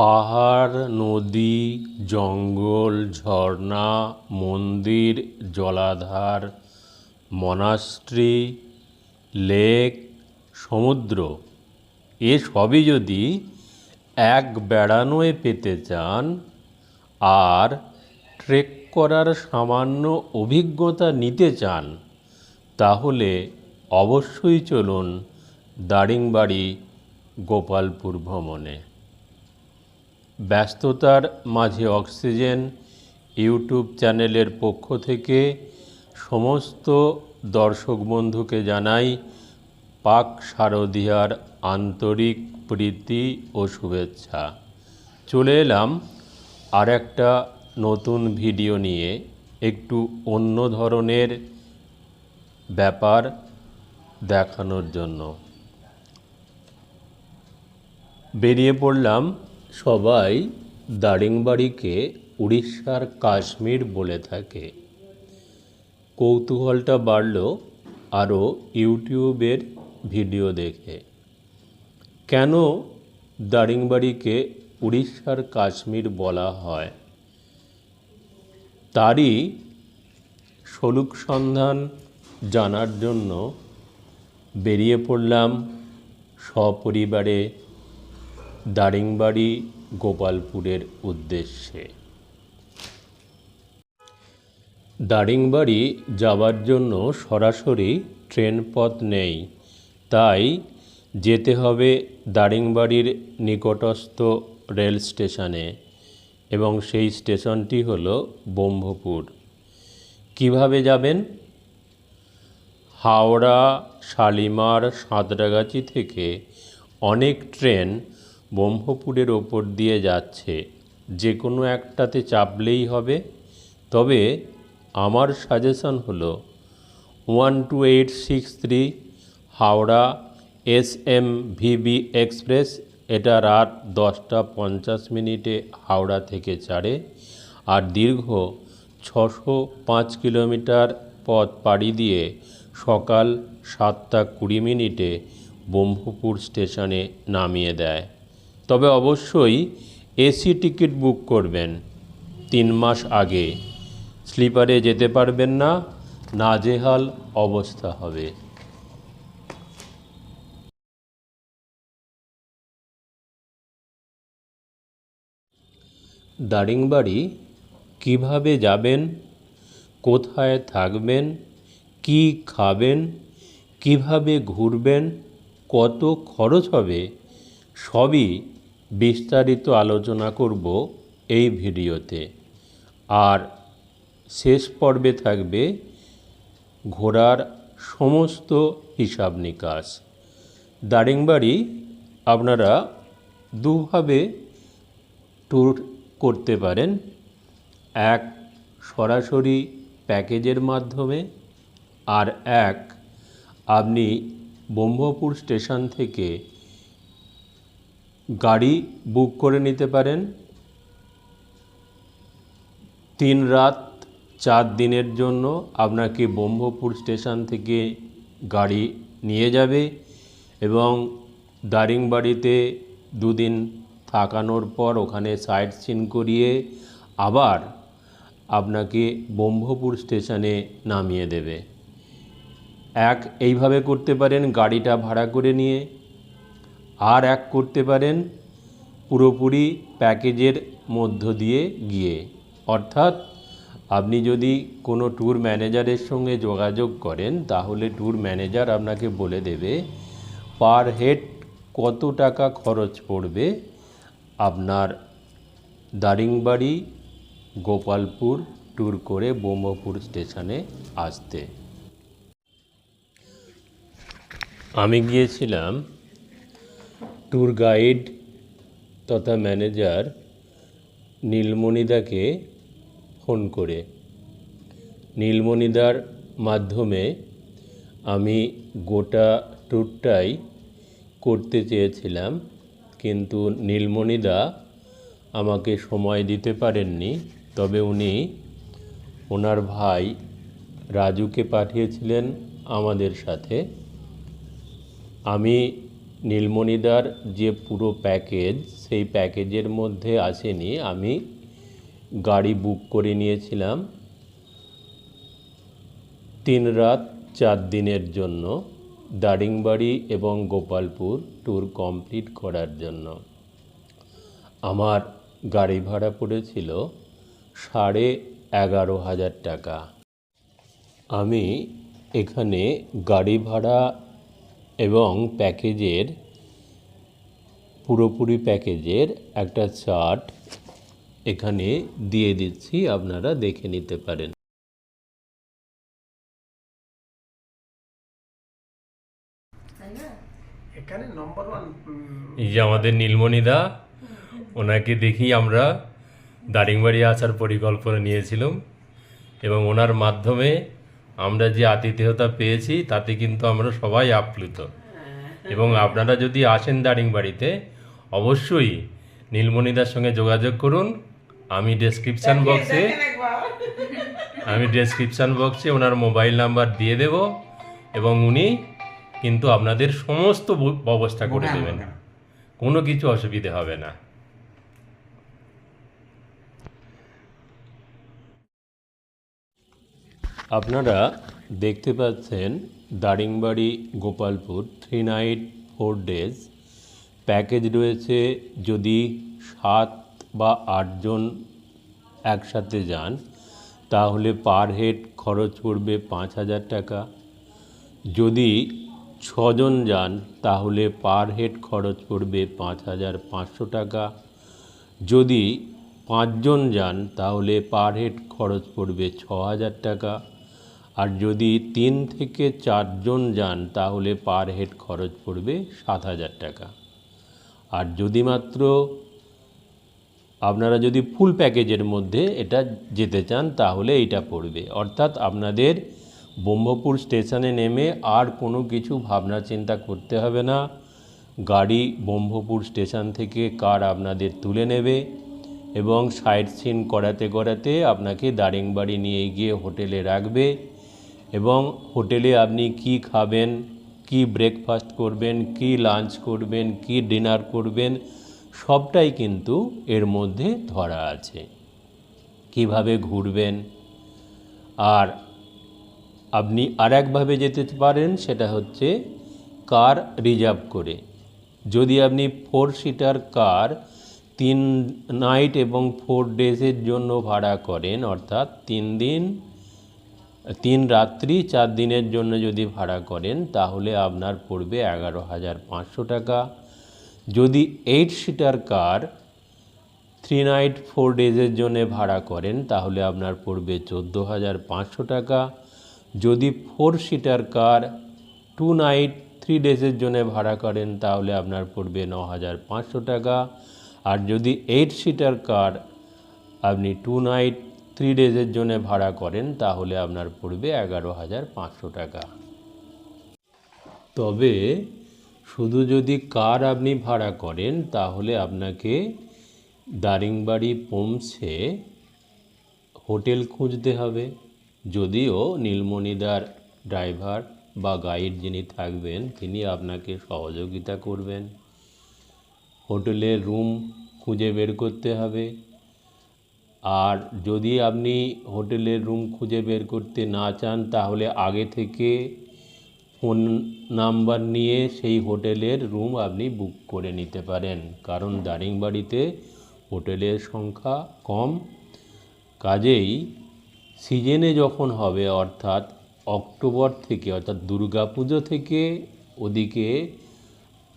পাহাড়, নদী, জঙ্গল, ঝর্ণা, মন্দির, জলাধার মনাস্ট্রি লেক, সমুদ্র, এ সবই যদি এক বেড়ানোয় পেতে চান আর ট্রেক করার সামান্য অভিজ্ঞতা নিতে চান, তাহলে অবশ্যই চলুন দারিংবাড়ি গোপালপুর ভ্রমণে। ব্যস্ততার মাঝে অক্সিজেন ইউটিউব চ্যানেলের পক্ষ থেকে সমস্ত দর্শক বন্ধুকে জানাই পাক শারদীয়ার আন্তরিক প্রীতি ও শুভেচ্ছা। চলে এলাম আর একটা নতুন ভিডিও নিয়ে, একটু অন্য ধরনের ব্যাপার দেখানোর জন্য। বেরিয়ে পড়লাম সবাই দারিংবাড়িকে উড়িষ্যার কাশ্মীর বলে থাকে। কৌতূহলটা বাড়ল আরও ইউটিউবের ভিডিও দেখে। কেন দারিংবাড়িকে উড়িষ্যার কাশ্মীর বলা হয়? তারই সলুক সন্ধান জানার জন্য বেরিয়ে পড়লাম সপরিবারে দারিংবাড়ি গোপালপুরের উদ্দেশ্যে। দারিংবাড়ি যাওয়ার জন্য সরাসরি ট্রেন পথ নেই, তাই যেতে হবে দারিংবাড়ির নিকটস্থ রেল স্টেশনে এবং সেই স্টেশনটি হল ব্রহ্মপুর। কীভাবে যাবেন? হাওড়া, শালিমার, সাঁতরাগাছি থেকে অনেক ট্রেন ব্রহ্মপুরের ওপর দিয়ে যাচ্ছে। যে কোনো একটাতে চাপলেই হবে। তবে আমার সাজেশন হলো one two eight six three Howrah S M V B express. এটা রাত দশটা পঞ্চাশ মিনিটে হাওড়া থেকে ছাড়ে আর দীর্ঘ ছশো পাঁচ কিলোমিটার পথ পাড়ি দিয়ে সকাল সাতটা কুড়ি মিনিটে ব্রহ্মপুর স্টেশনে নামিয়ে দেয়। তবে অবশ্যই এসি টিকিট বুক করবেন তিন মাস আগে। স্লিপারে যেতে পারবেন না, নাজেহাল অবস্থা হবে। দারিংবাড়ি, কীভাবে যাবেন, কোথায় থাকবেন, কি খাবেন, কীভাবে ঘুরবেন, কত খরচ হবে, সবই বিস্তারিত আলোচনা করব এই ভিডিওতে। আর শেষ পর্বে থাকবে ঘোরার সমস্ত হিসাব নিকাশ। দারিংবাড়ি আপনারা দুভাবে ট্যুর করতে পারেন। এক, সরাসরি প্যাকেজের মাধ্যমে। আর এক, আপনি ব্রহ্মপুর স্টেশন থেকে গাড়ি বুক করে নিতে পারেন। তিন রাত চার দিনের জন্য আপনাকে ব্রহ্মপুর স্টেশন থেকে গাড়ি নিয়ে যাবে এবং দারিংবাড়িতে দুদিন থাকানোর পর ওখানে সাইট সিন করিয়ে আবার আপনাকে ব্রহ্মপুর স্টেশনে নামিয়ে দেবে। এক, এইভাবে করতে পারেন গাড়িটা ভাড়া করে নিয়ে। আর এক করতে পারেন পুরোপুরি প্যাকেজের মধ্য দিয়ে গিয়ে। অর্থাৎ আপনি যদি কোনো ট্যুর ম্যানেজারের সঙ্গে যোগাযোগ করেন, তাহলে ট্যুর ম্যানেজার আপনাকে বলে দেবে, পার হেড কত টাকা খরচ পড়বে? আপনার দারিংবাড়ি, গোপালপুর ট্যুর করে ব্রহ্মপুর স্টেশনে আসতে। আমি গিয়েছিলাম ট্যুর গাইড তথা ম্যানেজার নীলমণিদাকে ফোন করে। নীলমণিদার মাধ্যমে আমি গোটা ট্যুরটাই করতে চেয়েছিলাম, কিন্তু নীলমণিদা আমাকে সময় দিতে পারেননি। তবে উনি ওনার ভাই রাজুকে পাঠিয়েছিলেন আমাদের সাথে। আমি নীলমণিদার যে পুরো প্যাকেজ, সেই প্যাকেজের মধ্যে আসেনি। আমি গাড়ি বুক করে নিয়েছিলাম তিন রাত চার দিনের জন্য দারিংবাড়ি এবং গোপালপুর ট্যুর কমপ্লিট করার জন্য। আমার গাড়ি ভাড়া পড়েছিল সাড়ে এগারো হাজার টাকা। আমি এখানে গাড়ি ভাড়া এবং প্যাকেজের পুরোপুরি প্যাকেজের একটা চার্ট এখানে দিয়ে দিচ্ছি আপনারা দেখে নিতে পারেন। এখানে নম্বর এই যে আমাদের নীলমণিদা ওনাকে দেখি আমরা দারিংবাড়ি আসার পরিকল্পনা নিয়েছিলাম এবং ওনার মাধ্যমে আমরা যে আতিথেয়তা পেয়েছি তাতে কিন্তু আমরা সবাই আপ্লুত। এবং আপনারা যদি আসেন দারিংবাড়িতে অবশ্যই নীলমণিদার সঙ্গে যোগাযোগ করুন। আমি ডেসক্রিপশান বক্সে আমি ডেসক্রিপশান বক্সে ওনার মোবাইল নাম্বার দিয়ে দেব এবং উনি কিন্তু আপনাদের সমস্ত ব্যবস্থা করে দেবেন। কোনো কিছু অসুবিধে হবে না। আপনারা দেখতে পাচ্ছেন Daringbadi Gopalpur three night four days package রয়েছে যদি সাত বা আটজন একসাথে যান, তাহলে পার হেড খরচ পড়বে পাঁচ হাজার টাকা। যদি ছজন যান, তাহলে পার হেড খরচ পড়বে পাঁচ হাজার পাঁচশো টাকা। যদি পাঁচজন যান, তাহলে পার হেড খরচ পড়বে ছ হাজার টাকা। আর যদি তিন থেকে চারজন যান, তাহলে পার হেড খরচ পড়বে সাত হাজার টাকা। আর যদি মাত্র আপনারা যদি ফুল প্যাকেজের মধ্যে এটা যেতে চান, তাহলে এটা পড়বে। অর্থাৎ আপনাদের ব্রহ্মপুর স্টেশনে নেমে আর কোনো কিছু ভাবনা চিন্তা করতে হবে না। গাড়ি ব্রহ্মপুর স্টেশন থেকে কার আপনাদের তুলে নেবে এবং সাইট সিন করাতে করাতে আপনাকে দারিংবাড়ি নিয়ে গিয়ে হোটেলে রাখবে। এবং হোটেলে আপনি কি খাবেন, কি ব্রেকফাস্ট করবেন, কি লাঞ্চ করবেন, কি ডিনার করবেন, সবটাই কিন্তু এর মধ্যে ধরা আছে। কীভাবে ঘুরবেন? আর আপনি আর একভাবে যেতে পারেন, সেটা হচ্ছে কার রিজার্ভ করে। যদি আপনি ফোর সিটার কার তিন নাইট এবং ফোর ডেজের জন্য ভাড়া করেন, অর্থাৎ তিন দিন তিন রাত্রি চার দিনের জন্য যদি ভাড়া করেন, তাহলে আপনার পড়বে এগারো হাজার পাঁচশো টাকা। যদি eight seater car three night four ডেজের জন্য ভাড়া করেন, তাহলে আপনার পড়বে চোদ্দ হাজার পাঁচশো টাকা। যদি four seater car two night three ডেজের জন্য ভাড়া করেন, তাহলে আপনার পড়বে ন হাজার পাঁচশো টাকা। আর যদি এইট সিটার কার আপনি টু নাইট থ্রি ডেজের জন্য ভাড়া করেন, তাহলে আপনার পড়বে এগারো হাজার পাঁচশো টাকা। তবে শুধু যদি কার আপনি ভাড়া করেন, তাহলে আপনাকে দারিংবাড়ি পৌঁছে হোটেল খুঁজতে হবে। যদিও নীলমণিদার ড্রাইভার বা গাইড যিনি থাকবেন, তিনি আপনাকে সহযোগিতা করবেন। হোটেলের রুম খুঁজে বের করতে হবে। আর যদি আপনি হোটেলের রুম খুঁজে বের করতে না চান, তাহলে আগে থেকে ফোন নাম্বার নিয়ে সেই হোটেলের রুম আপনি বুক করে নিতে পারেন। কারণ দারিংবাড়িতে হোটেলের সংখ্যা কম। কাজেই সিজনে যখন হবে, অর্থাৎ অক্টোবর থেকে, অর্থাৎ দুর্গাপুজো থেকে ওদিকে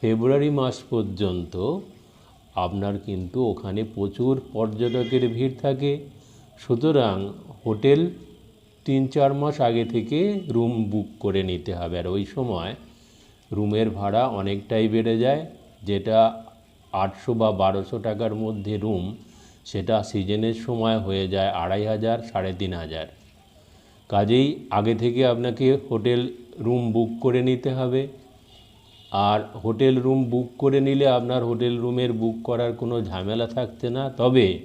ফেব্রুয়ারি মাস পর্যন্ত আপনার কিন্তু ওখানে প্রচুর পর্যটকের ভিড় থাকে। সুতরাং হোটেল তিন চার মাস আগে থেকে রুম বুক করে নিতে হবে। আর ওই সময় রুমের ভাড়া অনেকটাই বেড়ে যায়। যেটা আটশো বা বারোশো টাকার মধ্যে রুম, সেটা সিজনের সময় হয়ে যায় আড়াই হাজার, সাড়ে তিন হাজার। কাজেই আগে থেকে আপনাকে হোটেল রুম বুক করে নিতে হবে। আর হোটেল রুম বুক করে নিলে আপনার হোটেল রুমের বুক করার কোনো ঝামেলা থাকছে না। তবে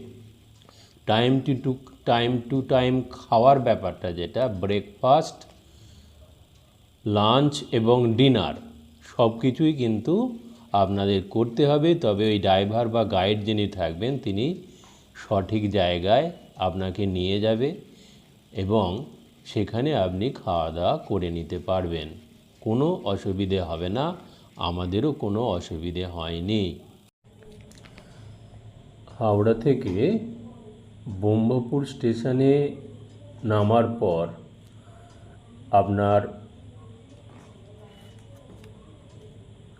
time to to time to time খাওয়ার ব্যাপারটা যেটা ব্রেকফাস্ট লাঞ্চ এবং ডিনার সব কিছুই কিন্তু আপনাদের করতে হবে। তবে ওই ড্রাইভার বা গাইড যিনি থাকবেন, তিনি সঠিক জায়গায় আপনাকে নিয়ে যাবে এবং সেখানে আপনি খাওয়া দাওয়া করে নিতে পারবেন। কোনো অসুবিধে হবে না। আমাদেরও কোনো অসুবিধে হয়নি। হাওড়া থেকে ব্রহ্মপুর স্টেশনে নামার পর আপনার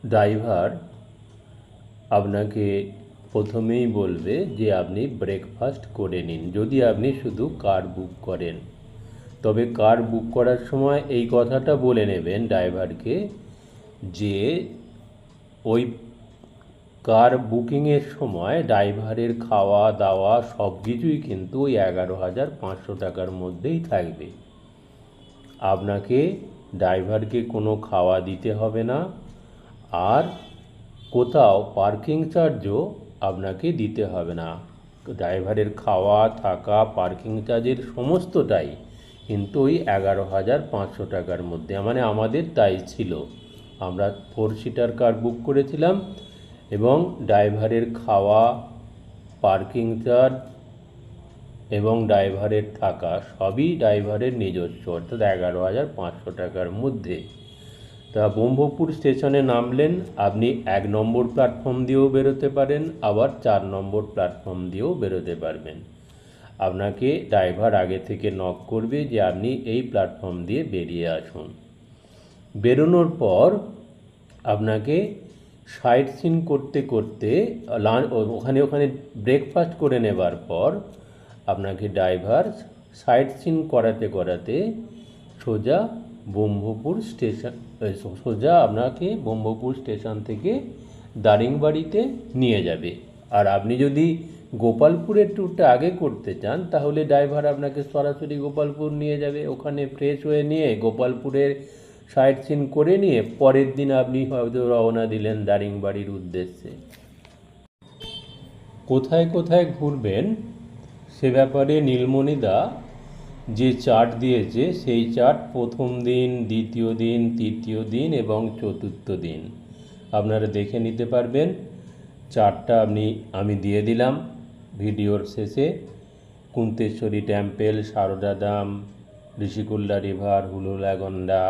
ড্রাইভার আপনাকে প্রথমেই বলবে যে আপনি ব্রেকফাস্ট করে নিন, যদি আপনি শুধু কার বুক করেন। তবে কার বুক করার সময় এই কথাটা বলে নেবেন ড্রাইভারকে যে ওই কার বুকিংয়ের সময় ড্রাইভারের খাওয়া দাওয়া সব কিছুই কিন্তু ওই এগারো হাজার পাঁচশো টাকার মধ্যেই থাকবে। আপনাকে ড্রাইভারকে কোনো খাওয়া দিতে হবে না। আর কোথাও পার্কিং চার্জও আপনাকে দিতে হবে না। ড্রাইভারের খাওয়া, থাকা, পার্কিং চার্জের সমস্তটাই কিন্তু ওই এগারো হাজার পাঁচশো টাকার মধ্যে। মানে আমাদের তাই ছিল। আমরা ফোর সিটার কার বুক করেছিলাম এবং ড্রাইভারের খাওয়া, পার্কিং চার্জ এবং ড্রাইভারের থাকা সবই ড্রাইভারের নিজস্ব, অর্থাৎ এগারো হাজার পাঁচশো টাকার মধ্যে। তা ব্রহ্মপুর স্টেশনে নামলেন, আপনি এক নম্বর প্ল্যাটফর্ম দিয়েও বেরোতে পারেন, আবার চার নম্বর প্ল্যাটফর্ম দিয়েও বেরোতে পারবেন। আপনাকে ড্রাইভার আগে থেকে নক করবে যে আপনি এই প্ল্যাটফর্ম দিয়ে বেরিয়ে আসুন। বেরোনোর পর আপনাকে সাইট সিন করতে করতে, লাঞ্চ, ওখানে ওখানে ব্রেকফাস্ট করে নেবার পর আপনাকে ড্রাইভার সাইট সিন করাতে করাতে সোজা ব্রহ্মপুর স্টেশন সোজা আপনাকে ব্রহ্মপুর স্টেশন থেকে দারিংবাড়িতে নিয়ে যাবে। আর আপনি যদি গোপালপুরের ট্যুরটা আগে করতে চান, তাহলে ড্রাইভার আপনাকে সরাসরি গোপালপুর নিয়ে যাবে। ওখানে ফ্রেশ হয়ে নিয়ে গোপালপুরের সাইট সিন করে নিয়ে পরের দিন আপনি হয়তো রওনা দিলেন দারিংবাড়ির উদ্দেশ্যে। কোথায় কোথায় ঘুরবেন সে ব্যাপারে নীলমণিদা যে চার্ট দিয়েছে, সেই চার্ট প্রথম দিন, দ্বিতীয় দিন, তৃতীয় দিন এবং চতুর্থ দিন। আপনারা দেখে নিতে পারবেন। চার্টটা আপনি, আমি দিয়ে দিলাম ভিডিওর শেষে। কুন্তেশ্বরী টেম্পেল, সারদা দাম ঋষিকুল্লা রিভার, হুলুলাগন্ডা